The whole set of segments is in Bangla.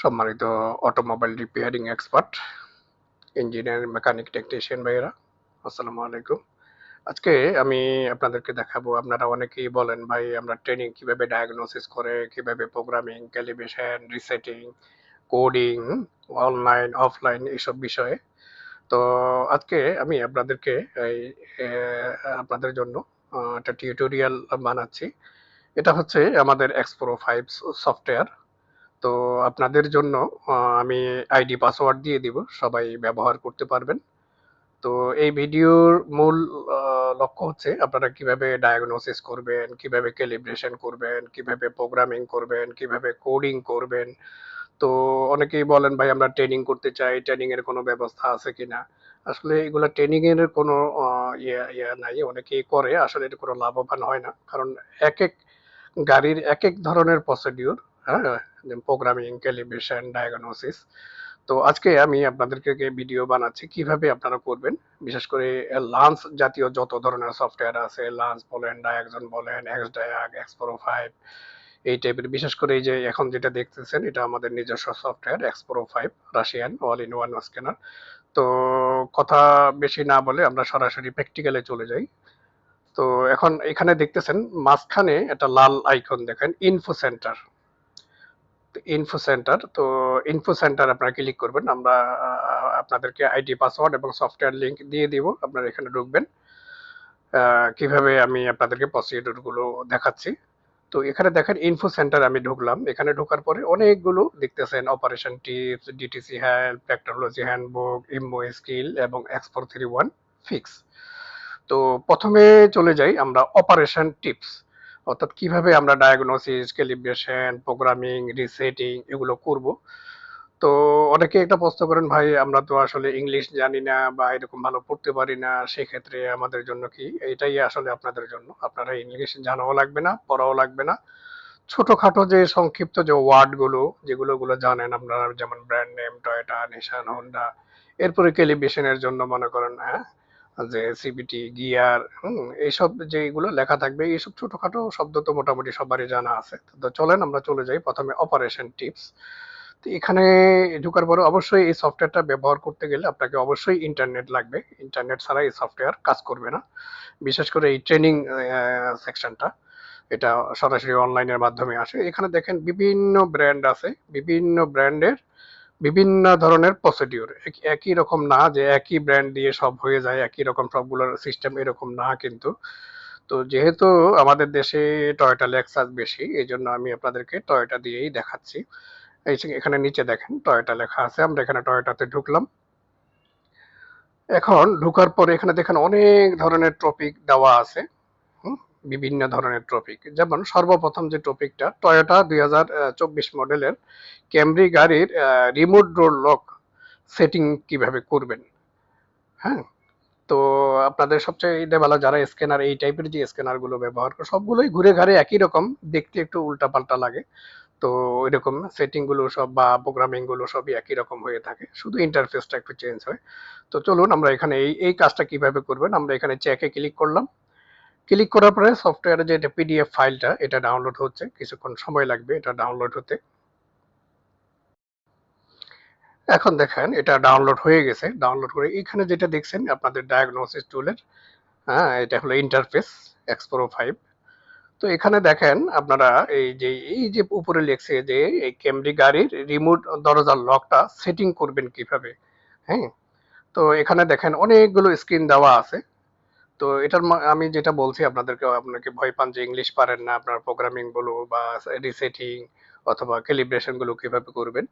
সম্মানিত automobile repairing expert engineer mechanic technician ভাইয়েরা, আসসালামু আলাইকুম। আজকে আমি আপনাদেরকে দেখাবো, আপনারা অনেকেই বলেন, ভাই, আমরা ট্রেনিং কীভাবে ডায়াগনোসিস করে, কীভাবে programming calibration resetting coding online offline এইসব বিষয়ে? তো আজকে আমি আপনাদেরকে এই আপনাদের জন্য একটা টিউটোরিয়াল বানাচ্ছি। এটা হচ্ছে আমাদের এক্সপ্রো ফাইভ সফটওয়্যার তো আপনাদের জন্য আমি আইডি, পাসওয়ার্ড দিয়ে দিব, সবাই ব্যবহার করতে পারবেন। তো এই ভিডিওর মূল লক্ষ্য হচ্ছে আপনারা কীভাবে ডায়াগনোসিস করবেন, কীভাবে ক্যালিব্রেশন করবেন, কীভাবে প্রোগ্রামিং করবেন, কীভাবে কোডিং করবেন। তো অনেকেই বলেন, ভাই, আমরা ট্রেনিং করতে চাই ট্রেনিং এর কোনো ব্যবস্থা আছে কিনা? আসলে এগুলো ট্রেনিং এর কোনো ইয়ে ইয়ে নাই, অনেকেই করে, আসলে এটা কোনো লাভবান হয় না। কারণ এক এক গাড়ির এক এক ধরনের প্রসিডিউর হ্যাঁ? প্রোগ্রামিং ক্যালিব্রেশন ডায়াগনোসিস তো আজকে আমি আপনাদেরকে ভিডিও বানাচ্ছি, কীভাবে আপনারা করবেন, বিশেষ করে লান্স জাতীয় যত ধরনের সফটওয়্যার আছে লান্স বলেন ডায়াকজন বলেন X Diag X pro five এই টাইপের বিশেষ করে এই যে এখন যেটা দেখতেছেন, এটা আমাদের নিজস্ব software X pro five Russian all in one scanner তো কথা বেশি না বলে আমরা সরাসরি প্র্যাকটিক্যালে চলে যাই। তো এখন এখানে দেখতেছেন, মাঝখানে একটা লাল আইকন দেখেন ইনফো সেন্টার ইনফো সেন্টার তো ইনফো সেন্টার আপনারা ক্লিক করবেন, আমরা আপনাদেরকে আইডি পাসওয়ার্ড এবং সফটওয়্যার লিঙ্ক দিয়ে দিব, আপনারা এখানে ঢুকবেন। কীভাবে আমি আপনাদেরকে প্রসিডিউরগুলো দেখাচ্ছি। তো এখানে দেখেন ইনফো সেন্টার আমি ঢুকলাম। এখানে ঢোকার পরে অনেকগুলো দেখতেছেন operation tips DTC help technology handbook immo skill এবং এক্সপোর থ্রি ওয়ান ফিক্স তো প্রথমে চলে যাই আমরা অপারেশন টিপস অর্থাৎ কীভাবে আমরা ডায়াগনোসিস ক্যালিব্রেশন প্রোগ্রামিং রিসেটিং এগুলো করব। তো অনেকে একটা প্রশ্ন করেন, ভাই, আমরা তো আসলে ইংলিশ জানি না বা এরকম ভালো পড়তে পারি না, সেক্ষেত্রে আমাদের জন্য কি? এটাই আসলে আপনাদের জন্য। আপনারা ইংলিশ জানাও লাগবে না, পড়াও লাগবে না। ছোটখাটো যে সংক্ষিপ্ত যে ওয়ার্ডগুলো, যেগুলো গুলো জানেন আপনারা, যেমন brand name, Toyota Nissan Honda এরপরে ক্যালিব্রেশনের জন্য মনে করেন হ্যাঁ? যে সিবিটি গিয়ার এইসব যেগুলো লেখা থাকবে, এইসব ছোটখাটো শব্দ তো মোটামুটি সবারই জানা আছে। তো চলেন আমরা চলে যাই প্রথমে অপারেশন টিপস তো এখানে ঢুকার পরে অবশ্যই এই সফটওয়্যারটা ব্যবহার করতে গেলে আপনাকে অবশ্যই ইন্টারনেট লাগবে। ইন্টারনেট ছাড়া এই সফটওয়্যার কাজ করবে না। বিশেষ করে এই ট্রেনিং সেকশনটা এটা সরাসরি অনলাইনের মাধ্যমে আসে। এখানে দেখেন বিভিন্ন ব্র্যান্ড আছে। বিভিন্ন ব্র্যান্ডের বিভিন্ন ধরনের প্রসিডিউর একই রকম না যে একই ব্র্যান্ড দিয়ে সব হয়ে যায়, একই রকম সবগুলোর সিস্টেম এরকম না কিন্তু। তো যেহেতু আমাদের দেশে টয়োটা লেক্সাস বেশি এই জন্য আমি আপনাদেরকে টয়োটা দিয়েই দেখাচ্ছি। এই এখানে নিচে দেখেন টয়োটা লেখা আছে, আমরা এখানে টয়োটাতে ঢুকলাম। এখন ঢুকার পরে এখানে দেখেন অনেক ধরনের টপিক দেওয়া আছে। বিভিন্ন ধরনের টপিক যেমন সর্বপ্রথম যে টপিকটা টয়োটা দুই হাজার চব্বিশ মডেলের ক্যামরি গাড়ির রিমোট ডোর লক সেটিং কীভাবে করবেন। হ্যাঁ? তো আপনাদের সবচেয়ে ভালো যারা স্ক্যানার এই টাইপের যে স্ক্যানারগুলো ব্যবহার করে, সবগুলোই ঘুরে ঘাড়ে একই রকম, দেখতে একটু উল্টাপাল্টা লাগে। তো এরকম সেটিংগুলো সব বা প্রোগ্রামিংগুলো সবই একই রকম হয়ে থাকে, শুধু ইন্টারফেসটা একটু চেঞ্জ হয়। তো চলুন আমরা এখানে এই এই কাজটা কীভাবে করবেন, আমরা এখানে চেকে ক্লিক করলাম। ক্লিক করার পরে সফটওয়্যারে যে পিডিএফ ফাইলটা, এটা ডাউনলোড হচ্ছে। কিছুক্ষণ সময় লাগবে এটা ডাউনলোড হতে। এখন দেখেন, এটা ডাউনলোড হয়ে গেছে। ডাউনলোড করে এখানে যেটা দেখছেন, আপনাদের ডায়াগনোসিস টুলের হ্যাঁ এটা হলো ইন্টারফেস এক্সপ্রো ফাইভ তো এখানে দেখেন, আপনারা এই যে এই যে উপরে লেখছে যে, এই ক্যামরি গাড়ির রিমোট দরজার লকটা সেটিং করবেন কীভাবে হ্যাঁ? তো এখানে দেখেন অনেকগুলো স্ক্রিন দেওয়া আছে। তো এটার আমি যেটা বলছি আপনাদেরকে আপনাকে ভয় পান যে ইংলিশ পারেন না আপনার প্রোগ্রামিংগুলো বা রিসেটিং অথবা ক্যালিব্রেশনগুলো কীভাবে করবেন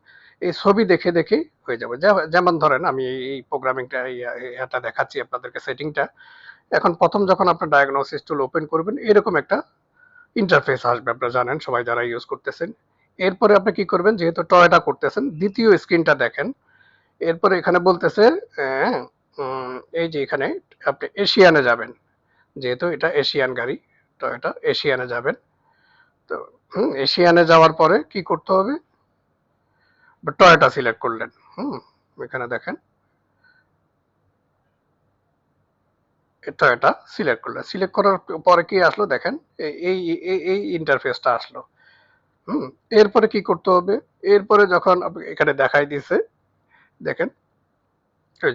এই ছবি দেখে দেখে হয়ে যাবে। যেমন ধরেন আমি এই প্রোগ্রামিংটা এটা দেখাচ্ছি আপনাদেরকে সেটিংটা এখন প্রথম যখন আপনার ডায়াগনোসিস টুল ওপেন করবেন এরকম একটা ইন্টারফেস আসবে আপনারা জানেন সবাই যারা ইউজ করতেছেন। এরপরে আপনি কি করবেন যেহেতু টয়টা করতেছেন দ্বিতীয় স্ক্রিনটা দেখেন। এরপরে এখানে বলতেছে উম, এই যে এখানে আপনি এশিয়ানে যাবেন। যেহেতু এটা এশিয়ান গাড়ি টয়োটা এশিয়ানে যাবেন। তো এশিয়ানে যাওয়ার পরে কি করতে হবে? টয়োটা সিলেক্ট করলেন। হুম, এখানে দেখেন। টয়োটা সিলেক্ট করলেন। সিলেক্ট করার পরে কি আসলো দেখেন? এই এই ইন্টারফেসটা আসলো। হুম, এরপরে কি করতে হবে? এরপরে যখন এখানে দেখাই দিছে, দেখেন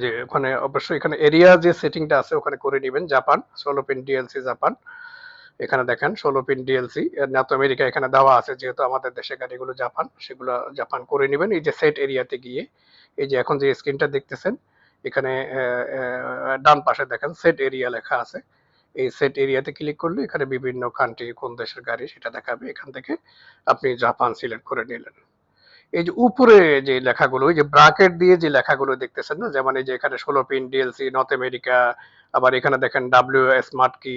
যে ওখানে অবশ্যই এখানে এরিয়া যে সেটিংটা আছে ওখানে করে নেবেন, জাপান ষোলো পিন ডিএলসি জাপান। এখানে দেখেন ষোলো পিন ডিএলসি নর্থ আমেরিকা এখানে দেওয়া আছে, যেহেতু আমাদের দেশে গাড়িগুলো জাপান, সেগুলো জাপান করে নেবেন। এই যে সেট এরিয়াতে গিয়ে, এই যে এখন যে স্ক্রিনটা দেখতেছেন, এখানে ডান পাশে দেখেন সেট এরিয়া লেখা আছে। এই সেট এরিয়াতে ক্লিক করলে এখানে বিভিন্ন কান্ট্রি কোন দেশের গাড়ি সেটা দেখাবে। এখান থেকে আপনি জাপান সিলেক্ট করে নিলেন। এই যে উপরে যে লেখাগুলো, ওই যে ব্রাকেট দিয়ে যে লেখাগুলো দেখতেছেন না? যেমন এই যে এখানে ষোলো পিন ডিএলসি নর্থ আমেরিকা আবার এখানে দেখেন ডাব্লিউ স্মার্ট কি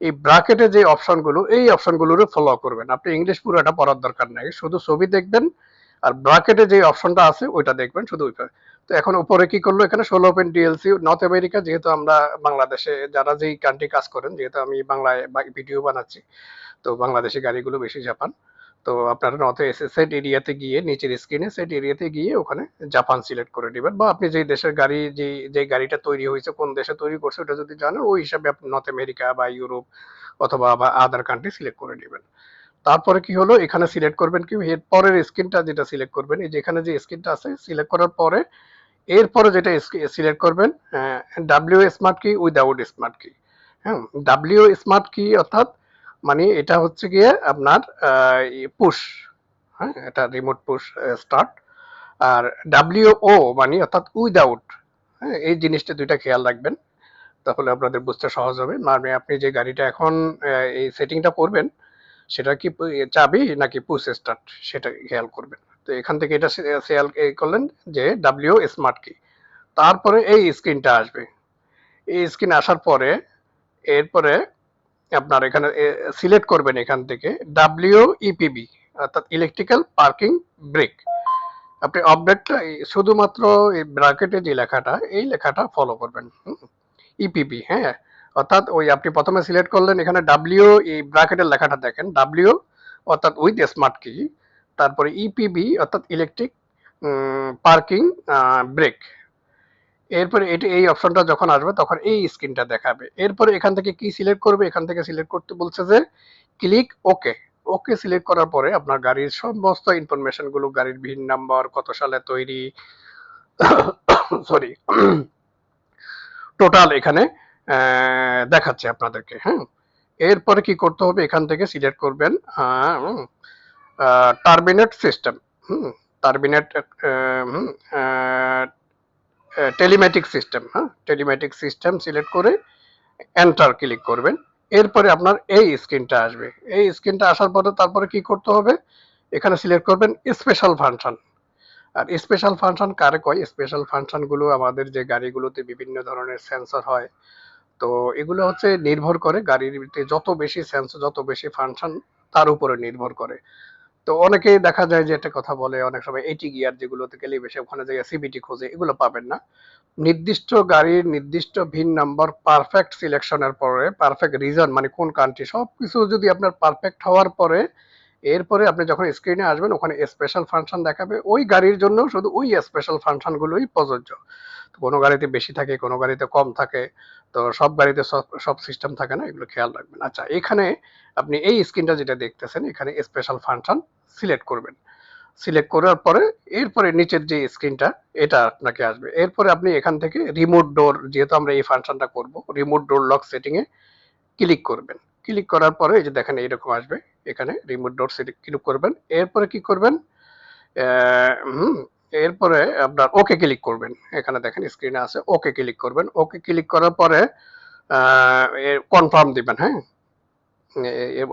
এই ব্রাকেটে যে অপশনগুলো এই অপশনগুলোর ফলো করবেন। আপনি ইংলিশ পুরোটা পড়ার দরকার নাই। শুধু ছবি দেখবেন আর ব্রাকেটে যে অপশনটা আছে, ওইটা দেখবেন শুধু ওইটা। তো এখন উপরে কি করল? এখানে ষোলো ওপেন ডিএলসি নর্থ আমেরিকা যেহেতু আমরা বাংলাদেশে, যারা যেই কান্ট্রি কাজ করেন, যেহেতু আমি বাংলায় ভিডিও বানাচ্ছি, তো বাংলাদেশি গাড়িগুলো বেশি জাপান। তো আপনারা নর্থ সেট এরিয়াতে গিয়ে নিচের স্ক্রিনে সেট এরিয়াতে গিয়ে ওখানে জাপান সিলেক্ট করে নেবেন বা আপনি যেই দেশের গাড়ি যে যে গাড়িটা তৈরি হয়েছে, কোন দেশে তৈরি করছে ওটা যদি জানেন, ওই হিসাবে আপনি নর্থ আমেরিকা বা ইউরোপ অথবা বা আদার কান্ট্রি সিলেক্ট করে নেবেন। তারপরে কি হলো? এখানে সিলেক্ট করবেন কি? এর পরের স্ক্রিনটা যেটা সিলেক্ট করবেন, এই যেখানে যে স্ক্রিনটা আছে সিলেক্ট করার পরে এরপরে যেটা সিলেক্ট করবেন W smart key without smart key হ্যাঁ ডাব্লিউ স্মার্ট কি অর্থাৎ মানে এটা হচ্ছে গিয়ে আপনার পুশ হ্যাঁ এটা রিমোট পুশ স্টার্ট আর ডাব্লিউ ও মানে অর্থাৎ উইদাউট হ্যাঁ এই জিনিসটা দুইটা খেয়াল রাখবেন, তাহলে আপনাদের বুঝতে সহজ হবে। মানে আপনি যে গাড়িটা এখন এই সেটিংটা করবেন, সেটা কি চাবি নাকি পুশ স্টার্ট সেটা খেয়াল করবেন। তো এখান থেকে এটা খেয়াল করলেন যে ডাব্লিউ স্মার্ট কি তারপরে এই স্ক্রিনটা আসবে। এই স্ক্রিন আসার পরে, এরপরে আপনার এখানে সিলেক্ট করবেন এখান থেকে ডাব্লিউ ইপিবি অর্থাৎ ইলেকট্রিক্যাল পার্কিং ব্রেক আপনি আপডেটটা শুধুমাত্র এই ব্র্যাকেটে যে লেখাটা, এই লেখাটা ফলো করবেন ইপিবি হ্যাঁ। অর্থাৎ ওই আপনি প্রথমে সিলেক্ট করলেন, এখানে ডাব্লিউ এই ব্র্যাকেটের লেখাটা দেখেন ডাব্লিউ অর্থাৎ উইথ স্মার্ট কি তারপরে ইপিবি অর্থাৎ ইলেকট্রিক পার্কিং ব্রেক এরপরে এটি, এই অপশনটা যখন আসবে, তখন এই স্ক্রিনটা দেখাবে। এরপরে এখান থেকে কি সিলেক্ট করবে? এখান থেকে সিলেক্ট করতে বলছে যে ক্লিক ওকে ওকে সিলেক্ট করার পরে আপনার গাড়ির সমস্ত ইনফরমেশনগুলো, গাড়ির ভিন নাম্বার কত সালে তৈরি সরি টোটাল এখানে দেখাচ্ছে আপনাদেরকে হ্যাঁ? এরপরে কি করতে হবে? এখান থেকে সিলেক্ট করবেন টার্মিনেট সিস্টেম হুম টার্মিনেট টেলিম্যাটিক সিস্টেম হ্যাঁ? টেলিম্যাটিক সিস্টেম সিলেক্ট করে এন্টার ক্লিক করবেন। এরপরে আপনার এই স্ক্রিনটা আসবে। এই স্ক্রিনটা আসার পরে তারপরে কি করতে হবে? এখানে সিলেক্ট করবেন স্পেশাল ফাংশন আর স্পেশাল ফাংশন কারে কয়? স্পেশাল ফাংশনগুলো আমাদের যে গাড়িগুলোতে বিভিন্ন ধরনের সেন্সর হয়, তো এগুলো হচ্ছে নির্ভর করে গাড়ির যত বেশি সেন্সর যত বেশি ফাংশন তার উপরে নির্ভর করে। তো অনেকেই দেখা যায় যে একটা কথা বলে অনেক সময় এইটি গিয়ার যেগুলোতে গেলে বেশি ওখানে যে সিবিটি খোঁজে, এগুলো পাবেন না। নির্দিষ্ট গাড়ির নির্দিষ্ট ভিন নাম্বার পারফেক্ট সিলেকশনের পরে পারফেক্ট রিজন মানে কোন কান্ট্রি সবকিছু যদি আপনার পারফেক্ট হওয়ার পরে, এরপরে আপনি যখন স্ক্রিনে আসবেন, ওখানে স্পেশাল ফাংশন দেখাবে। ওই গাড়ির জন্য শুধু ওই স্পেশাল ফাংশনগুলোই প্রযোজ্য। কোনো গাড়িতে বেশি থাকে, কোনো গাড়িতে কম থাকে, তো সব গাড়িতে সব সব সিস্টেম থাকে না, এগুলো খেয়াল রাখবেন। আচ্ছা এখানে আপনি এই স্ক্রিনটা যেটা দেখতেছেন, এখানে স্পেশাল ফাংশন সিলেক্ট করবেন। সিলেক্ট করার পরে, এরপরে নিচের যে স্ক্রিনটা এটা আপনাকে আসবে। এরপরে আপনি এখান থেকে রিমোট ডোর যেহেতু আমরা এই ফাংশনটা করব রিমোট ডোর লক সেটিং এ ক্লিক করবেন। ক্লিক করার পরে, এই যে দেখেন, এইরকম আসবে। এখানে রিমোট ডোর ক্লিক করবেন। এরপরে কি করবেন? এরপরে আপনার ওকে ক্লিক করবেন। এখানে দেখেন স্ক্রিনে আছে ওকে ক্লিক করবেন। ওকে ক্লিক করার পরে কনফার্ম দিবেন হ্যাঁ?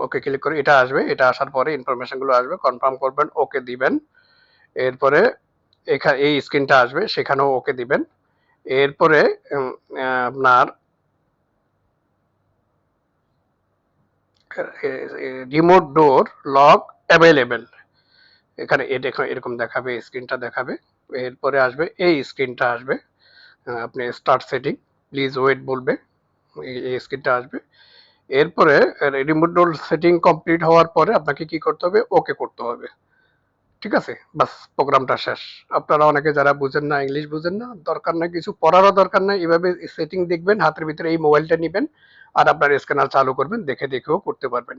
ওকে ক্লিক করে এটা আসবে। এটা আসার পরে ইনফরমেশনগুলো আসবে। কনফার্ম করবেন ওকে দিবেন। এরপরে এখানে এই স্ক্রিনটা আসবে, সেখানেও ওকে দিবেন। এরপরে আপনার রিমোট ডোর লক অ্যাভেলেবেল এখানে এটা এখানে এরকম দেখাবে স্ক্রিনটা দেখাবে। এরপরে আসবে, এই স্ক্রিনটা আসবে। আপনি স্টার্ট সেটিং প্লিজ ওয়েট বলবে, এই- স্ক্রিনটা আসবে। এরপরে রিমোট ডোর সেটিং কমপ্লিট হওয়ার পরে আপনাকে কি করতে হবে? ওকে করতে হবে। ঠিক আছে? বাস, প্রোগ্রামটা শেষ। আপনারা অনেকে যারা বুঝেন না ইংলিশ বুঝেন না, দরকার নাই, কিছু পড়ারও দরকার নাই, এভাবে সেটিং দেখবেন, হাতের ভিতরে এই মোবাইলটা নেবেন। আর আপনার স্ক্যানার চালু করবেন, দেখে দেখেও করতে পারবেন।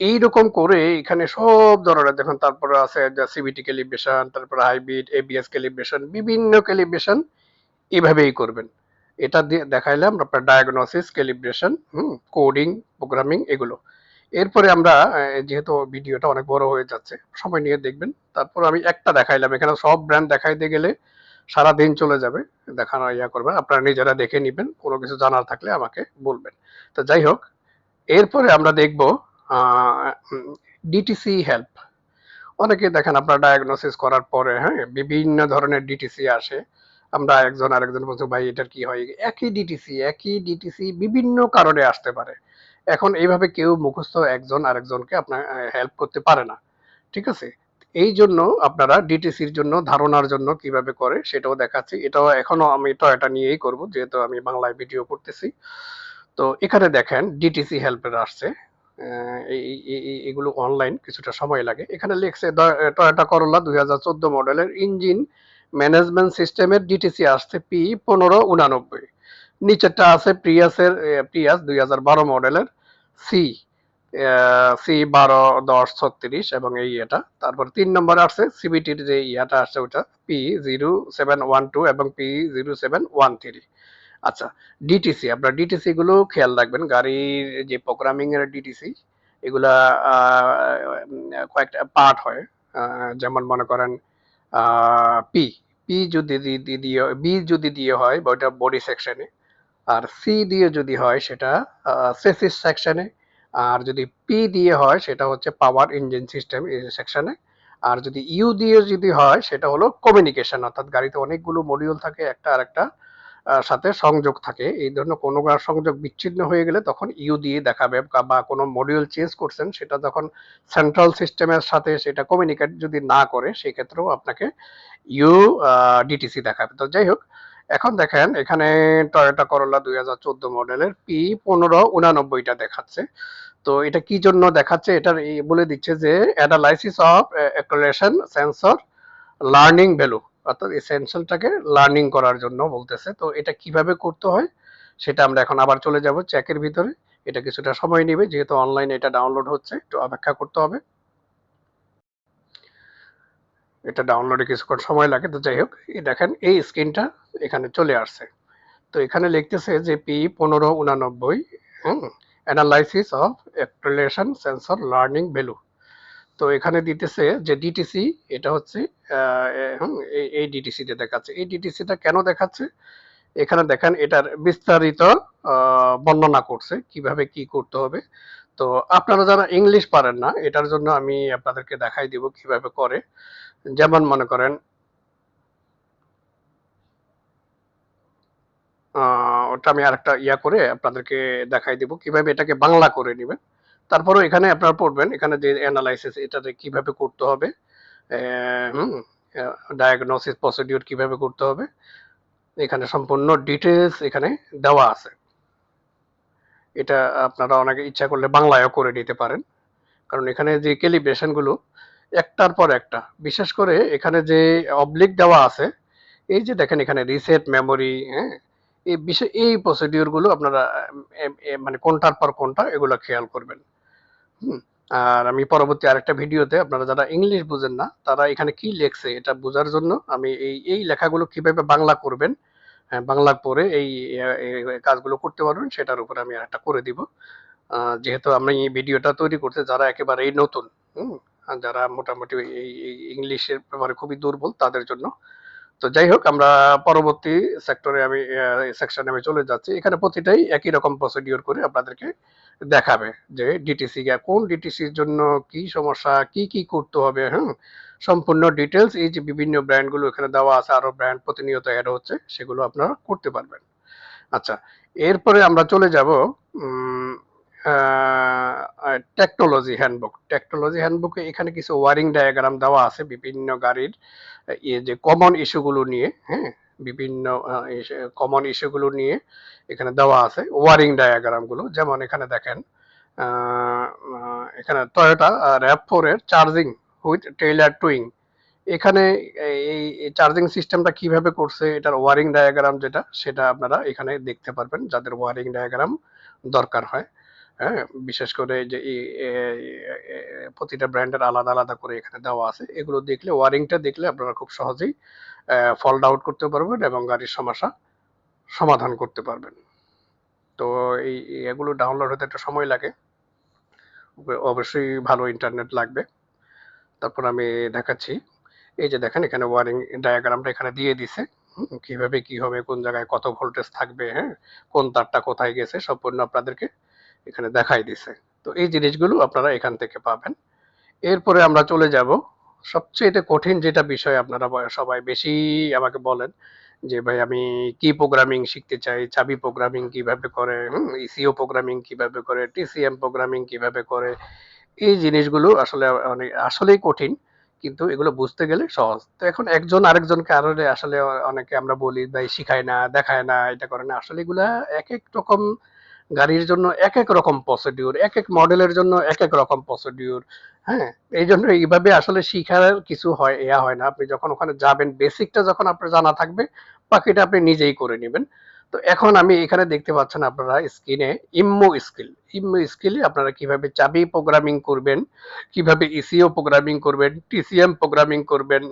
এইরকম করে এখানে সব ধরনের, দেখুন, তারপরে আছে সিবিটি ক্যালিব্রেশন তারপরে হাইব্রিড এবিএস ক্যালিব্রেশন বিভিন্ন ক্যালিব্রেশন এভাবেই করবেন। এটা দিয়ে দেখাইলাম, আপনার diagnosis calibration hmm coding programming এগুলো। এরপরে আমরা যেহেতু ভিডিওটা অনেক বড় হয়ে যাচ্ছে, সময় নিয়ে দেখবেন। তারপর আমি একটা দেখাইলাম, এখানে সব ব্র্যান্ড দেখাইতে গেলে সারা দিন চলে যাবে, দেখানো ইয়া করবেন, আপনারা নিজেরা দেখে নেবেন, কোনো কিছু জানার থাকলে আমাকে বলবেন। তো যাই হোক, এরপরে আমরা দেখব ডিটিসি হেল্প অনেকে দেখেন আপনার ডায়াগনোসিস করার পরে হ্যাঁ বিভিন্ন ধরনের ডিটিসি আসে। আমরা একজন আরেকজন বলছি, ভাই, এটার কি হয়? একই ডিটিসি একই ডিটিসি বিভিন্ন কারণে আসতে পারে। এখন এইভাবে কেউ মুখস্থ একজন আরেকজনকে আপনার হেল্প করতে পারে না। ঠিক আছে? এই জন্য আপনারা ডিটিসির জন্য ধারণার জন্য কীভাবে করে সেটাও দেখাচ্ছি। এটাও এখনও আমি টয়টা নিয়েই করব, যেহেতু আমি বাংলায় ভিডিও করতেছি। তো এখানে দেখেন ডিটিসি হেল্পের আসছে। এগুলো অনলাইন কিছুটা সময় লাগে। এখানে লিখছে টয়োটা করোলা দুই হাজার চোদ্দ মডেলের ইঞ্জিন ম্যানেজমেন্ট সিস্টেমের ডিটিসি আসছে পি পনেরো উনানব্বই। নিচেরটা আছে প্রিয়াসের প্রিয়াস দুই হাজার বারো মডেলের সি সি বারো, দশ, ছত্রিশ এবং এই এটা। তারপর তিন নম্বরে আসছে সিবিটির যে ইয়াটা আসছে ওটা P zero seven one two এবং P zero seven one three আচ্ছা ডিটিসি আপনার ডিটিসি গুলো খেয়াল রাখবেন, গাড়ির যে প্রোগ্রামিং এর ডিটিসি এগুলা কয়েকটা পার্ট হয়। যেমন মনে করেন পি পি যদি দিয়ে বি যদি দিয়ে হয়, বা ওটা বডি সেকশনে আর সি দিয়ে যদি হয়, সেটা সেসিস সেকশনে আর যদি পি দিয়ে হয় সেটা হচ্ছে পাওয়ার ইঞ্জিন সিস্টেম সেকশনে আর যদি ইউ দিয়ে যদি হয় সেটা হলো কমিউনিকেশন অর্থাৎ গাড়িতে অনেকগুলো মডিউল থাকে একটা আরেকটা আহ, সাথে সংযোগ থাকে। এই ধরনের কোনো সংযোগ বিচ্ছিন্ন হয়ে গেলে তখন ইউ দিয়ে দেখাবে বা- বা কোনো মডিউল চেঞ্জ করছেন সেটা যখন সেন্ট্রাল সিস্টেমের সাথে সেটা কমিউনিকেট যদি না করে সেক্ষেত্রেও আপনাকে ইউ ডিটিসি দেখাবে। তো যাই হোক এখন দেখেন, এখানে টয়োটা করোলা দুই হাজার চোদ্দ মডেলের পি পনেরো উনানব্বইটা দেখাচ্ছে। তো এটা কি জন্য দেখাচ্ছে? এটার বলে দিচ্ছে যে analysis of acceleration sensor learning value অর্থাৎ এই সেন্সরটাকে লার্নিং করার জন্য বলতেছে। তো এটা কীভাবে করতে হয় সেটা আমরা এখন আবার চলে যাব চেকের ভিতরে। এটা কিছুটা সময় নেবে, যেহেতু অনলাইনে এটা ডাউনলোড হচ্ছে, একটু অপেক্ষা করতে হবে। এটা ডাউনলোডে কিছুক্ষণ সময় লাগে, তো যাই হোক, এই দেখেন, এই স্ক্রিনটা এখানে চলে আসছে। তো এখানে লিখতেছে যে পি পনেরো উনানব্বই analysis of acceleration sensor learning value তো এখানে দিতেছে যে ডিটিসি এটা হচ্ছে এই ডিটিসিটা দেখাচ্ছে। এই ডিটিসিটা কেন দেখাচ্ছে? এখানে দেখেন, এটার বিস্তারিত বর্ণনা করছে, কীভাবে কি করতে হবে। তো আপনারা যারা ইংলিশ পারেন না, এটার জন্য আমি আপনাদেরকে দেখাই দিব কীভাবে করে। যেমন মনে করেন ওটা আমি আরেকটা ইয়া করে আপনাদেরকে দেখাই দিব কীভাবে এটাকে বাংলা করে নেবেন। তারপরেও এখানে আপনারা পড়বেন, এখানে যে অ্যানালাইসিস এটাতে কীভাবে করতে হবে ডায়াগনোসিস প্রসিডিউর কীভাবে করতে হবে, এখানে সম্পূর্ণ ডিটেলস এখানে দেওয়া আছে। এটা আপনারা অনেকে ইচ্ছা করলে বাংলায়ও করে নিতে পারেন। কারণ এখানে যে ক্যালিব্রেশনগুলো একটার পর একটা। বিশেষ করে এখানে যে অবলিক দেওয়া আছে এই যে দেখেন এখানে রিসেট মেমোরি হ্যাঁ? এই বিষয় এই প্রসিডিউরগুলো আপনারা মানে কোনটার পর কোনটা এগুলো খেয়াল করবেন। হুম? আর আমি পরবর্তী আরেকটা ভিডিওতে আপনারা যারা ইংলিশ বুঝেন না তারা এখানে কি লেখছে এটা বোঝার জন্য আমি এই এই লেখাগুলো কীভাবে বাংলা করবেন হ্যাঁ, বাংলা পড়ে এই কাজগুলো করতে পারবেন সেটার উপরে আমি একটা করে দিব। যেহেতু আমি এই ভিডিওটা তৈরি করতে যারা একেবারে এই নতুন হুম? যারা মোটামুটি এই ইংলিশের ব্যাপারে খুবই দুর্বল তাদের জন্য। তো যাই হোক, আমরা পরবর্তী সেক্টরে আমি সেকশনে আমি চলে যাচ্ছি। এখানে প্রতিটাই একই রকম প্রসিডিওর করে আপনাদেরকে দেখাবে যে ডিটিসি কোন ডিটিসির জন্য কি সমস্যা, কি কি করতে হবে হ্যাঁ সম্পূর্ণ ডিটেলস এই যে বিভিন্ন ব্র্যান্ডগুলো এখানে দেওয়া আছে আরও ব্র্যান্ড প্রতিনিয়ত অ্যাড হচ্ছে, সেগুলো আপনারা করতে পারবেন। আচ্ছা এরপরে আমরা চলে যাব টেকনোলজি হ্যান্ডবুক টেকনোলজি হ্যান্ডবুকে এখানে কিছু ওয়ারিং ডায়াগ্রাম দেওয়া আছে বিভিন্ন গাড়ির ইয়ে যে কমন ইস্যুগুলো নিয়ে হ্যাঁ? বিভিন্ন কমন ইস্যুগুলো নিয়ে এখানে দেওয়া আছে ওয়ারিং ডায়াগ্রামগুলো যেমন এখানে দেখেন এখানে টয়োটা র্যাপ ফোরের চার্জিং উইথ টেইলার টুইং এখানে এই চার্জিং সিস্টেমটা কীভাবে করছে, এটার ওয়ারিং ডায়াগ্রাম যেটা, সেটা আপনারা এখানে দেখতে পারবেন, যাদের ওয়ারিং ডায়াগ্রাম দরকার হয়। হ্যাঁ বিশেষ করে যে প্রতিটা ব্র্যান্ডের আলাদা আলাদা করে এখানে দেওয়া আছে। এগুলো দেখলে, ওয়ারিংটা দেখলে আপনারা খুব সহজেই ফল্ড আউট করতে পারবেন এবং গাড়ির সমস্যা সমাধান করতে পারবেন। তো এই, এগুলো ডাউনলোড হতে একটা সময় লাগে। অবশ্যই ভালো ইন্টারনেট লাগবে। তারপর আমি দেখাচ্ছি। এই যে দেখেন, এখানে ওয়ারিং ডায়াগ্রামটা এখানে দিয়ে দিছে। কীভাবে কি হবে, কোন জায়গায় কত ভোল্টেজ থাকবে হ্যাঁ কোন তারটা কোথায় গেছে সম্পূর্ণ আপনাদেরকে এখানে দেখাই দিছে। তো এই জিনিসগুলো আপনারা এখান থেকে পাবেন। এরপরে আমরা চলে যাব। সবচেয়ে কঠিন যেটা বিষয় আপনারা সবাই বেশি আমাকে বলেন যে, ভাই, আমি কি প্রোগ্রামিং শিখতে চাই? চাবি প্রোগ্রামিং কীভাবে করে? ইসিও প্রোগ্রামিং কীভাবে করে? টিসিএম প্রোগ্রামিং কীভাবে করে? এই জিনিসগুলো আসলে অনেক আসলেই কঠিন, কিন্তু এগুলো বুঝতে গেলে সহজ। তো এখন একজন আরেকজনকে আরও আসলে অনেকে আমরা বলি, ভাই, শিখায় না, দেখায় না, এটা করে না। আসলে এগুলা এক এক রকম গাড়ির জন্য এক এক রকম প্রসিডিউর এক এক মডেলের জন্য এক এক রকম প্রসিডিউর হ্যাঁ? এই জন্য এইভাবে আসলে শিখার কিছু হয়, এয়া হয় না। আপনি যখন ওখানে যাবেন বেসিকটা যখন আপনার জানা থাকবে, বাকিটা আপনি নিজেই করে নেবেন। তো এখন আমি এখানে দেখতে পাচ্ছেন আপনারা স্ক্রিনে ইম্মো স্কিল। ইম্মো স্কিলে আপনারা কীভাবে চাবি প্রোগ্রামিং করবেন, কীভাবে ইসিও প্রোগ্রামিং করবেন টিসিএম প্রোগ্রামিং করবেন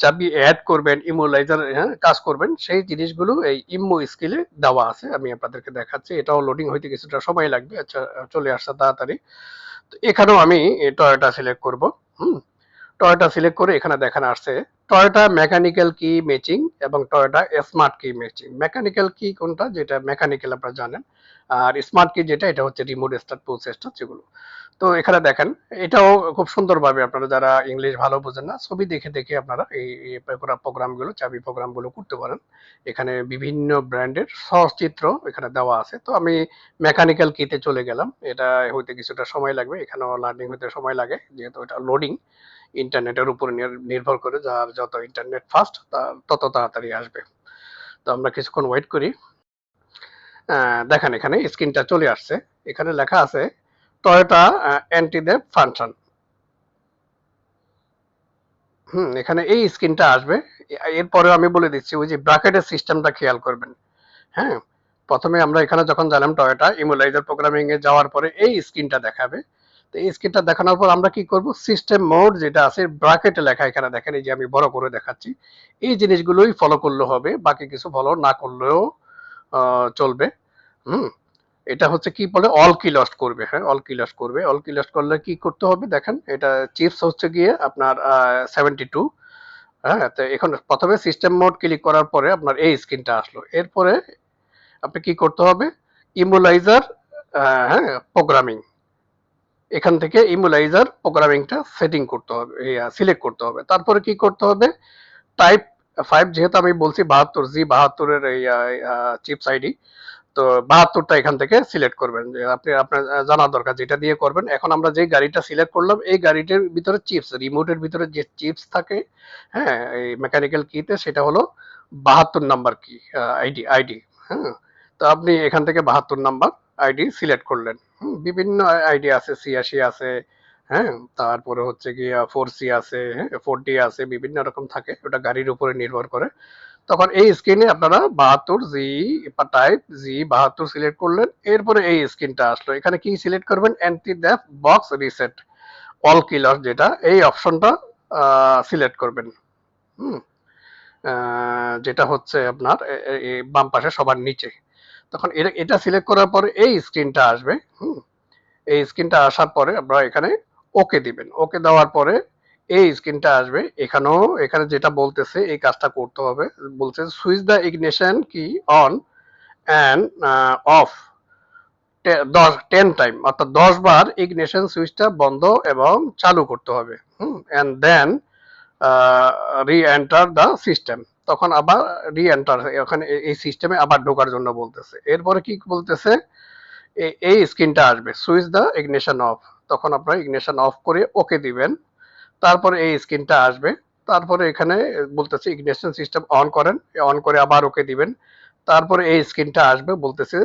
চাবি অ্যাড করবেন ইমোলাইজার হ্যাঁ কাজ করবেন, সেই জিনিসগুলো এই ইম্মো স্কিলে দেওয়া আছে। আমি আপনাদেরকে দেখাচ্ছি, এটাও লোডিং হইতে কিছুটা সময় লাগবে। আচ্ছা চলে আসছে তাড়াতাড়ি। তো এখানেও আমি টয়োটা সিলেক্ট করব, হুম টয়োটা সিলেক্ট করে এখানে দেখানো আসছে। টয়োটা মেকানিক্যাল কি ম্যাচিং এবং Toyota smart key matching mechanical key কোনটা? যেটা মেকানিক্যাল আপনারা জানেন। আর স্মার্ট কি যেটা, এটা হচ্ছে রিমোট স্টার্ট পুল স্টার্ট যেগুলো তো এখানে দেখেন, এটাও খুব সুন্দরভাবে আপনারা যারা ইংলিশ ভালো বোঝেন না, ছবি দেখে দেখে আপনারা এই প্রোগ্রামগুলো, চাবি প্রোগ্রামগুলো করতে পারেন। এখানে বিভিন্ন ব্র্যান্ডের সহচিত্র এখানে দেওয়া আছে। তো আমি মেকানিক্যাল কিতে চলে গেলাম। এটা হইতে কিছুটা সময় লাগবে। এখানেও লার্নিং হতে সময় লাগে, যেহেতু এটা লোডিং ইন্টারনেটের উপর নির্ভর করে যার যত ইন্টারনেট ফাস্ট তত তাড়াতাড়ি আসবে। তো আমরা কিছুক্ষণ ওয়েট করি। দেখেন এখানে স্ক্রিনটা চলে আসছে। এখানে লেখা আছে টয়োটা অ্যান্টি দেব ফাংশন হুম, এখানে এই স্ক্রিনটা আসবে। এরপরে আমি বলে দিচ্ছি, ওই যে ব্র্যাকেটের সিস্টেমটা খেয়াল করবেন। হ্যাঁ প্রথমে আমরা এখানে যখন জানলাম টয়োটা ইমুলাইজার প্রোগ্রামিং এ যাওয়ার পরে এই স্ক্রিনটা দেখাবে। তো এই স্ক্রিনটা দেখানোর পর আমরা কি করব? সিস্টেম মোড যেটা আছে ব্র্যাকেটে লেখা এখানে দেখেন, এই যে আমি বড় করে দেখাচ্ছি। এই জিনিসগুলোই ফলো করলে হবে, বাকি কিছু ফলো না করলেও চলবে। হুম? এটা হচ্ছে কি বলে? অল কি লস্ট করবে হ্যাঁ? অল কি লস্ট করবে। অল কি লস্ট করলে কি করতে হবে? দেখেন, এটা চিপস হচ্ছে গিয়ে আপনার সেভেন্টি টু হ্যাঁ? তো এখন প্রথমে সিস্টেম মোড ক্লিক করার পরে আপনার এই স্ক্রিনটা আসলো। এরপরে আপনি কি করতে হবে? ইমুলাইজার হ্যাঁ? প্রোগ্রামিং এখান থেকে ইমুলাইজার প্রোগ্রামিংটা সেটিং করতে হবে সিলেক্ট করতে হবে। তারপরে কি করতে হবে? টাইপ ফাইভ যেহেতু আমি বলছি বাহাত্তর জি বাহাত্তরের এই চিপস আইডি তো বাহাত্তরটা এখান থেকে সিলেক্ট করবেন। আপনি, আপনার জানা দরকার যেটা দিয়ে করবেন। এখন আমরা যে গাড়িটা সিলেক্ট করলাম, এই গাড়িটার ভিতরে চিপস রিমোটের ভিতরে যে চিপস থাকে হ্যাঁ এই মেকানিক্যাল কিতে সেটা হলো বাহাত্তর নাম্বার কি আইডি আইডি হ্যাঁ। তো আপনি এখান থেকে বাহাত্তর নাম্বার আইডি সিলেক্ট করলেন। বিভিন্ন আইডি আছে, ছিয়াশি আছে হ্যাঁ তারপরে হচ্ছে কি ফোর সি আছে ফোর ডি আছে, বিভিন্ন রকম থাকে, ওটা গাড়ির উপরে নির্ভর করে। তখন এই স্ক্রিনে আপনারা বাহাত্তর জি টাইপ জি বাহাত্তর সিলেক্ট করলেন, এরপরে এই স্ক্রিনটা আসলো। এখানে কি সিলেক্ট করবেন? অ্যান্টি দ্যাপ বক্স রিসেট অল কিলার যেটা, এই অপশনটা সিলেক্ট করবেন। হুম যেটা হচ্ছে আপনার বাম পাশে সবার নিচে। তখন এটা এটা সিলেক্ট করার পরে এই স্ক্রিনটা আসবে, হুম? এই স্ক্রিনটা আসার পরে আপনারা এখানে ওকে দিবেন। ওকে দেওয়ার পরে এই স্ক্রিনটা আসবে। এখানেও, এখানে যেটা বলতেছে, এই কাজটা করতে হবে। বলছে switch the ignition key on and off দশ টেন টাইম অর্থাৎ দশ বার ইগনিশন সুইচটা বন্ধ এবং চালু করতে হবে, হুম? অ্যান্ড দেন রি এন্টার দ্য সিস্টেম তখন আবার রি এন্টার ওখানে এই সিস্টেমে আবার ঢোকার জন্য বলতেছে। এরপরে কি বলতেছে? এই স্ক্রিনটা আসবে। সুইচ দ্য ইগনিশন অফ তখন আপনারা ইগনিশন অফ করে ওকে দিবেন। তারপরে এই স্ক্রিনটা আসবে। তারপরে এখানে বলতেছে ইগনিশন সিস্টেম অন করেন। অন করে আবার ওকে দিবেন। তারপরে এই স্ক্রিনটা আসবে, বলতেছে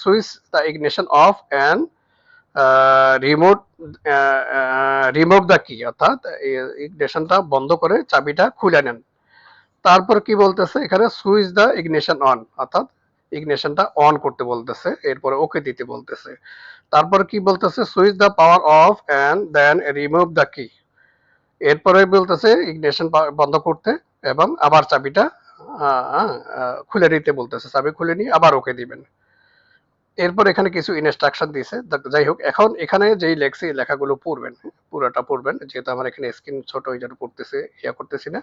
switch the ignition off and remote remove the key অর্থাৎ ইগনিশনটা বন্ধ করে চাবিটা খুলে নেন। তারপর কি বলতেছে? এখানে সুইচ দ্য ইগনিশন অন, অর্থাৎ ইগনিশনটা অন করতে বলতেছে, এরপরে ওকে দিতে বলতেছে। তারপর কি বলতেছে? Switch the power off and then remove the key. এরপরে বলতেছে ইগনিশন বন্ধ করতে এবং আবার চাবিটা খুলে দিতে বলতেছে। চাবি খুলে নিয়ে আবার ওকে দিবেন। এরপর এখানে কিছু ইনস্ট্রাকশন দিয়েছে। যাই হোক, এখন এখানে যেই লেখছি লেখাগুলো পড়বেন, পুরোটা পড়বেন। যেহেতু আমার এখানে স্ক্রিন ছোট ওই জন্য পড়তেছে, ইয়া করতেছি না।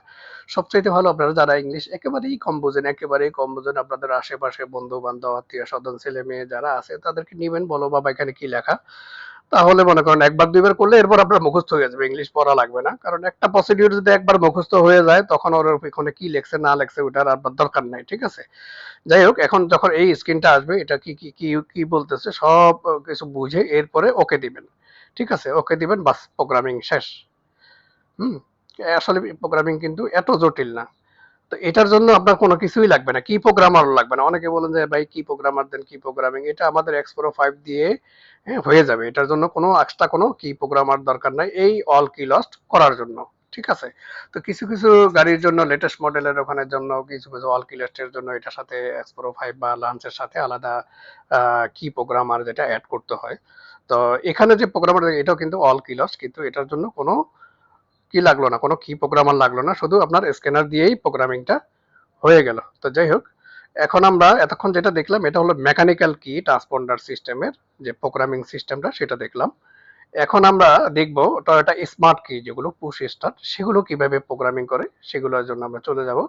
সবচাইতে ভালো আপনারা যারা ইংলিশ একেবারেই কম বোঝেন, একেবারেই কম বোঝেন আপনাদের আশেপাশে বন্ধু বান্ধব আত্মীয় স্বজন ছেলে মেয়ে যারা আছে, তাদেরকে নিবেন। বলো, বাবা, এখানে কি লেখা? তাহলে মনে করেন একবার, দুইবার করলে এরপর আপনার মুখস্থ হয়ে যাবে ইংলিশ পড়া লাগবে না। কারণ একটা প্রসিডিউর যদি একবার মুখস্থ হয়ে যায়, তখন ওর ওখানে কি লেখছে, না লেখছে, ওটার আর দরকার নাই, ঠিক আছে? যাই হোক, এখন যখন এই স্ক্রিনটা আসবে, এটা কি কি কি বলতেছে, সব কিছু বুঝে এরপরে ওকে দিবেন, ঠিক আছে? ওকে দিবেন, বাস প্রোগ্রামিং শেষ। হুম? আসলে প্রোগ্রামিং কিন্তু এত জটিল না। তো এটার জন্য আপনার কোনো কিছুই লাগবে না। কি প্রোগ্রামার লাগবে না। অনেকে বলেন যে ভাই কি প্রোগ্রামার দেন কি প্রোগ্রামিং এটা আমাদের এক্সপ্রো ফাইভ দিয়ে হ্যাঁ, হয়ে যাবে। এটার জন্য কোনো এক্সট্রা কোনো কি প্রোগ্রামার দরকার নাই। এই অল কি লস্ট করার জন্য ঠিক আছে? তো কিছু কিছু গাড়ির জন্য লেটেস্ট মডেলের ওখানের জন্য কিছু কিছু অল কি লিস্টের জন্য এটার সাথে এক্সপ্রো ফাইভ বা লাঞ্চের সাথে আলাদা কি প্রোগ্রামার যেটা অ্যাড করতে হয়। তো এখানে যে প্রোগ্রামার এটাও কিন্তু অল কি লস্ট কিন্তু এটার জন্য কোনো কি লাগল না? কোনো কি প্রোগ্রামার লাগল না, শুধু আপনার স্ক্যানার দিয়েই প্রোগ্রামিংটা হয়ে গেল। তো যাই হোক, এখন আমরা এতক্ষণ যেটা দেখলাম, এটা হলো মেকানিক্যাল কি ট্রান্সপন্ডার সিস্টেমের যে প্রোগ্রামিং সিস্টেমটা সেটা দেখলাম। এখন আমরা দেখব টয়োটা স্মার্ট কি যেগুলো পুশ স্টার্ট সেগুলো কীভাবে প্রোগ্রামিং করে, সেগুলোর জন্য আমরা চলে যাব।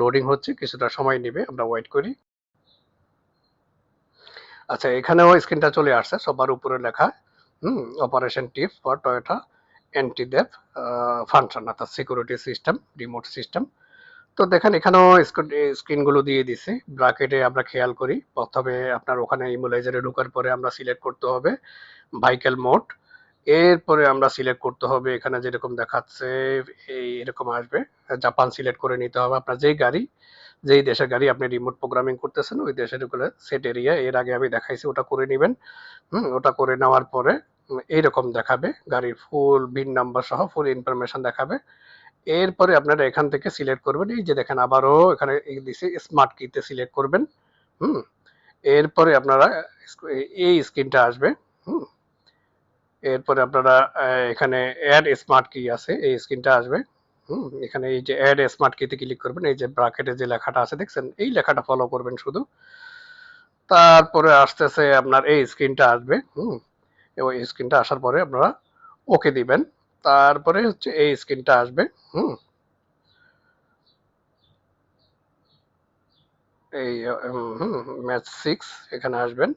লোডিং হচ্ছে, কিছুটা সময় নেবে, আমরা ওয়েট করি। আচ্ছা এখানেও স্ক্রিনটা চলে আসছে, সবার উপরে লেখা, hmm operation tip for Toyota অ্যান্টিডেপ ফাংশন অর্থাৎ সিকিউরিটি সিস্টেম রিমোট সিস্টেম তো দেখেন, এখানেও স্ক্রিনগুলো দিয়ে দিছে। ব্রাকেটে আমরা খেয়াল করি, প্রথমে আপনার ওখানে ইমোলাইজারে ঢোকার পরে আমরা সিলেক্ট করতে হবে ভাইকেল মোড এরপরে আমরা সিলেক্ট করতে হবে, এখানে যেরকম দেখাচ্ছে, এই এরকম আসবে। জাপান সিলেক্ট করে নিতে হবে আপনার যেই গাড়ি, যেই দেশের গাড়ি আপনি রিমোট প্রোগ্রামিং করতেছেন, ওই দেশের সেট এরিয়া এর আগে আমি দেখাইছি, ওটা করে নেবেন। হুম, ওটা করে নেওয়ার পরে এইরকম দেখাবে। গাড়ির ফুল বিন নাম্বার সহ ফুল ইনফরমেশন দেখাবে। এরপরে আপনারা এখান থেকে সিলেক্ট করবেন। এই যে দেখেন, আবারও এখানে দিছে স্মার্ট কিতে সিলেক্ট করবেন। হুম? এরপরে আপনারা এই স্ক্রিনটা আসবে। হুম? এরপরে আপনারা এখানে অ্যাড স্মার্ট কি আছে, এই স্ক্রিনটা আসবে। হুম? এখানে এই যে অ্যাড স্মার্ট কিতে ক্লিক করবেন। এই যে ব্রাকেটে যে লেখাটা আছে, দেখছেন? এই লেখাটা ফলো করবেন শুধু। তারপরে আসতেছে আপনার এই স্ক্রিনটা আসবে। হুম? এবং এই স্ক্রিনটা আসার পরে আপনারা ওকে দিবেন। তারপরে হচ্ছে এই স্ক্রিনটা আসবে হুম। এই ম্যাচ সিক্স এখানে আসবেন।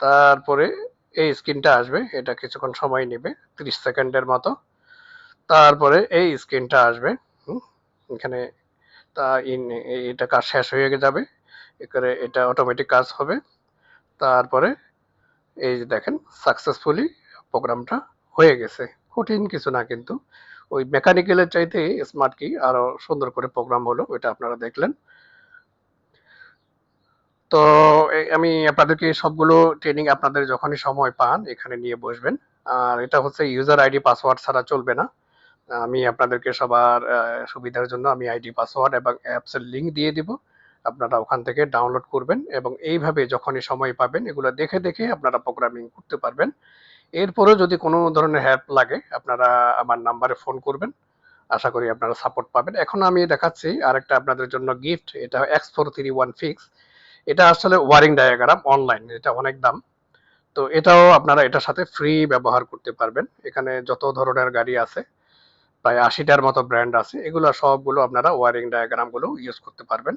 তারপরে এই স্ক্রিনটা আসবে এটা কিছুক্ষণ সময় নেবে তিরিশ সেকেন্ডের মতো। তারপরে এই স্ক্রিনটা আসবে হুম, এখানে তা ইন এটা কাজ শেষ হয়ে যাবে এখানে এটা অটোমেটিক কাজ হবে। তারপরে এই যে দেখেন সাকসেসফুলি প্রোগ্রামটা হয়ে গেছে। কঠিন কিছু না কিন্তু। ওই মেকানিক্যালের চাইতে স্মার্ট কি আরও সুন্দর করে প্রোগ্রাম হলো, ওইটা আপনারা দেখলেন। তো আমি আপনাদেরকে সবগুলো ট্রেনিং আপনাদের যখনই সময় পান, এখানে নিয়ে বসবেন। আর এটা হচ্ছে ইউজার আইডি পাসওয়ার্ড ছাড়া চলবে না। আমি আপনাদেরকে সবার সুবিধার জন্য আমি আইডি পাসওয়ার্ড এবং অ্যাপসের লিংক দিয়ে দিব। আপনারা ওখান থেকে ডাউনলোড করবেন এবং এইভাবে যখনই সময় পাবেন এগুলো দেখে দেখে আপনারা প্রোগ্রামিং করতে পারবেন। এরপরেও যদি কোনো ধরনের হেল্প লাগে, আপনারা আমার নাম্বারে ফোন করবেন। আশা করি আপনারা সাপোর্ট পাবেন। এখন আমি দেখাচ্ছি আরেকটা আপনাদের জন্য গিফট এটা X four three one fix এটা আসলে ওয়ারিং ডায়াগ্রাম অনলাইন এটা অনেক দাম। তো এটাও আপনারা এটার সাথে ফ্রি ব্যবহার করতে পারবেন। এখানে যত ধরনের গাড়ি আছে, প্রায় আশিটার মতো ব্র্যান্ড আছে, এগুলো সবগুলো আপনারা ওয়ারিং ডায়াগ্রামগুলো ইউজ করতে পারবেন।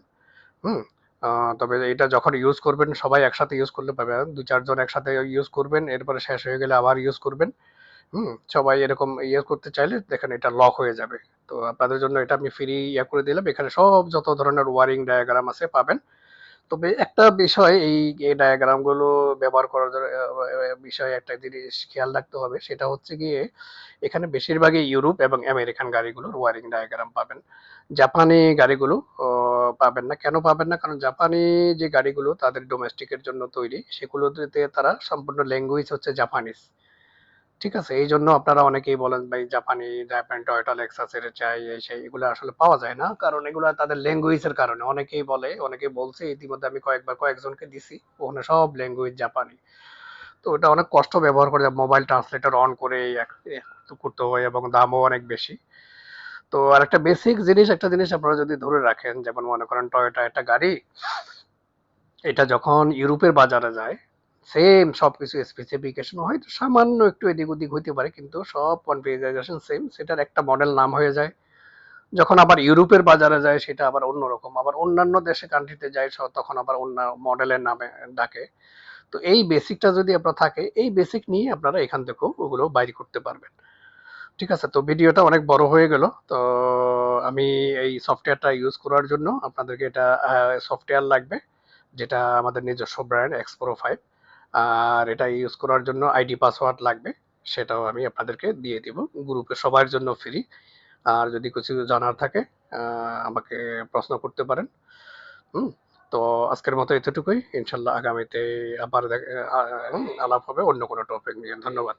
হুম তবে এটা যখন ইউজ করবেন, সবাই একসাথে ইউজ করলে পাবেন দু চারজন একসাথে ইউজ করবেন, এরপরে শেষ হয়ে গেলে আবার ইউজ করবেন। হুম, সবাই এরকম ইয়ে করতে চাইলে দেখেন এটা লক হয়ে যাবে। তো আপনাদের জন্য এটা আমি ফ্রি ইয়ে করে দিলাম। এখানে সব যত ধরনের ওয়ারিং ডায়াগ্রাম আছে পাবেন। তবে একটা বিষয়, এই ডায়াগ্রামগুলো ব্যবহার করার বিষয়ে একটা জিনিস খেয়াল রাখতে হবে, সেটা হচ্ছে গিয়ে এখানে বেশিরভাগই ইউরোপ এবং আমেরিকান গাড়িগুলোর ওয়ারিং ডায়াগ্রাম পাবেন। জাপানি গাড়িগুলো পাবেন না। কেন পাবেন না? কারণ জাপানি যে গাড়িগুলো তাদের ডোমেস্টিকের জন্য তৈরি, সেগুলোতে তারা সম্পূর্ণ ল্যাঙ্গুয়েজ হচ্ছে জাপানিজ ঠিক আছে এই জন্য আপনারা অনেকেই বলেন ভাই, জাপানি জাপান টয়োটা লেক্সাসের চাই, এই সেই, এগুলো আসলে পাওয়া যায় না। কারণ এগুলো তাদের ল্যাঙ্গুয়েজের কারণে। অনেকেই বলে, অনেকে বলছে, ইতিমধ্যে আমি কয়েকবার কয়েকজনকে দিছি। ওখানে সব ল্যাঙ্গুয়েজ জাপানি। তো ওটা অনেক কষ্ট ব্যবহার করে মোবাইল ট্রান্সলেটর অন করে করতে হয় এবং দামও অনেক বেশি। তো আর একটা বেসিক জিনিস, একটা জিনিস আপনারা যদি ধরে রাখেন, যেমন মনে করেন টয়োটা একটা গাড়ি, এটা যখন ইউরোপের বাজারে যায় সেম সবকিছু স্পেসিফিকেশন হয়তো সামান্য একটু এদিক ওদিক হইতে পারে, কিন্তু সব কনফিগারেশন সেম সেটার একটা মডেল নাম হয়ে যায়। যখন আবার ইউরোপের বাজারে যায়, সেটা আবার অন্যরকম। আবার অন্যান্য দেশে কান্ট্রিতে যায় তখন আবার অন্য মডেলের নামে ডাকে। তো এই বেসিকটা যদি আপনার থাকে, এই বেসিক নিয়ে আপনারা এখান থেকেও ওগুলো বাইর করতে পারবেন। ঠিক আছে? তো ভিডিওটা অনেক বড় হয়ে গেল। তো আমি এই সফটওয়্যারটা ইউজ করার জন্য আপনাদেরকে এটা সফটওয়্যার লাগবে, যেটা আমাদের নিজস্ব ব্র্যান্ড এক্সপ্রো ফাইভ আর এটা ইউজ করার জন্য আইডি পাসওয়ার্ড লাগবে, সেটাও আমি আপনাদেরকে দিয়ে দিব। গ্রুপে সবার জন্য ফ্রি আর যদি কিছু জানার থাকে আমাকে প্রশ্ন করতে পারেন। হুম, তো আজকের মতো এতটুকুই। ইনশাল্লাহ আগামীতে আবার আলাপ হবে অন্য কোনো টপিক নিয়ে। ধন্যবাদ।